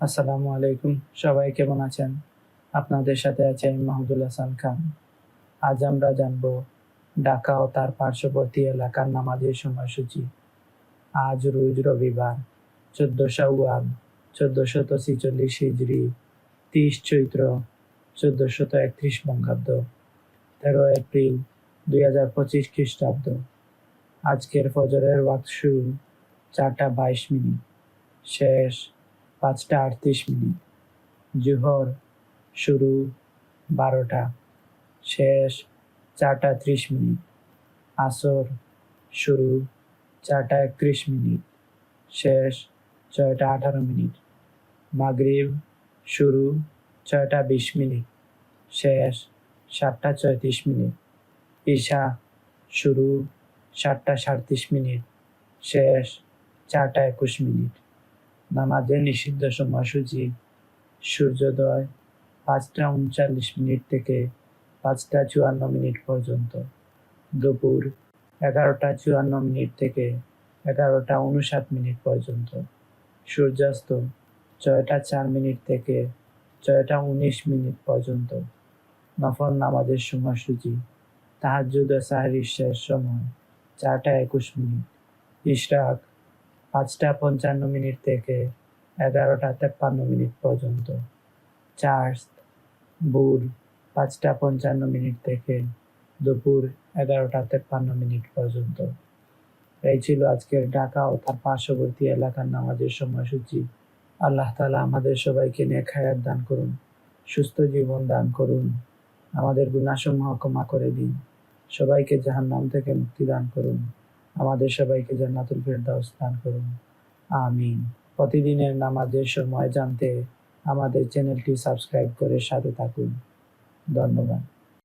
আসসালামু আলাইকুম। সবাই কেমন আছেন? আপনাদের সাথে আছে আমি মাহমুদুল হাসান খান। আজ আমরা জানব ঢাকা ও তার পার্শ্ববর্তী এলাকার নামাজের সময়সূচি। আজ রোজ রবিবার, চোদ্দ শাওয়াল, চোদ্দশত ছিচল্লিশ হিজড়ি তিরিশ চৈত্র, চোদ্দশত একত্রিশ বঙ্গাব্দ, তেরো এপ্রিল, দুই হাজার পঁচিশ খ্রিস্টাব্দ। আজকের ফজরের ওয়াক্ত শুরু চারটা বাইশ মিনিট। শেষ পাঁচটা আটত্রিশ মিনিট। জুহর শুরু বারোটা, শেষ চারটা ত্রিশ মিনিট। আসর শুরু চারটা একত্রিশ মিনিট, শেষ ছয়টা আঠারো মিনিট। মাগরিব শুরু ছয়টা বিশ মিনিট, শেষ সাতটা ছয়ত্রিশ মিনিট। ঈশা শুরু সাতটা সাড়ত্রিশ মিনিট, শেষ চারটা একুশ মিনিট। নামাজের নিষিদ্ধ সময়সূচি, সূর্যোদয় পাঁচটা উনচল্লিশ মিনিট থেকে পাঁচটা চুয়ান্ন মিনিট পর্যন্ত। দুপুর এগারোটা চুয়ান্ন মিনিট থেকে এগারোটা উনষাট মিনিট পর্যন্ত। সূর্যাস্ত ছয়টা চার মিনিট থেকে ছয়টা উনিশ মিনিট পর্যন্ত। নফল নামাজের সময়সূচি তাহাজুদ সাহারির শেষ সময় চারটা একুশ মিনিট। ইশরাক পাঁচটা পঞ্চান্ন মিনিট থেকে এগারোটা তেপ্পান্ন মিনিট পর্যন্ত। চার্জ ভোর পাঁচটা পঞ্চান্ন মিনিট থেকে দুপুর এগারোটা তেপ্পান্ন মিনিট পর্যন্ত। এই ছিল আজকের ঢাকা ও তার পার্শ্ববর্তী এলাকার নামাজের সময়সূচি। আল্লাহ তালা আমাদের সবাইকে নেক হায়াত দান করুন, সুস্থ জীবন দান করুন, আমাদের গুণাসমূহ ক্ষমা করে দিন। সবাইকে জাহান্নাম থেকে মুক্তি দান করুন। আমাদের সবাইকে জান্নাতুল ফেরদাউস দান করুন। আমিন। প্রতিদিনের নামাজের সময় জানতে আমাদের চ্যানেলটি সাবস্ক্রাইব করে সাথে থাকুন। ধন্যবাদ।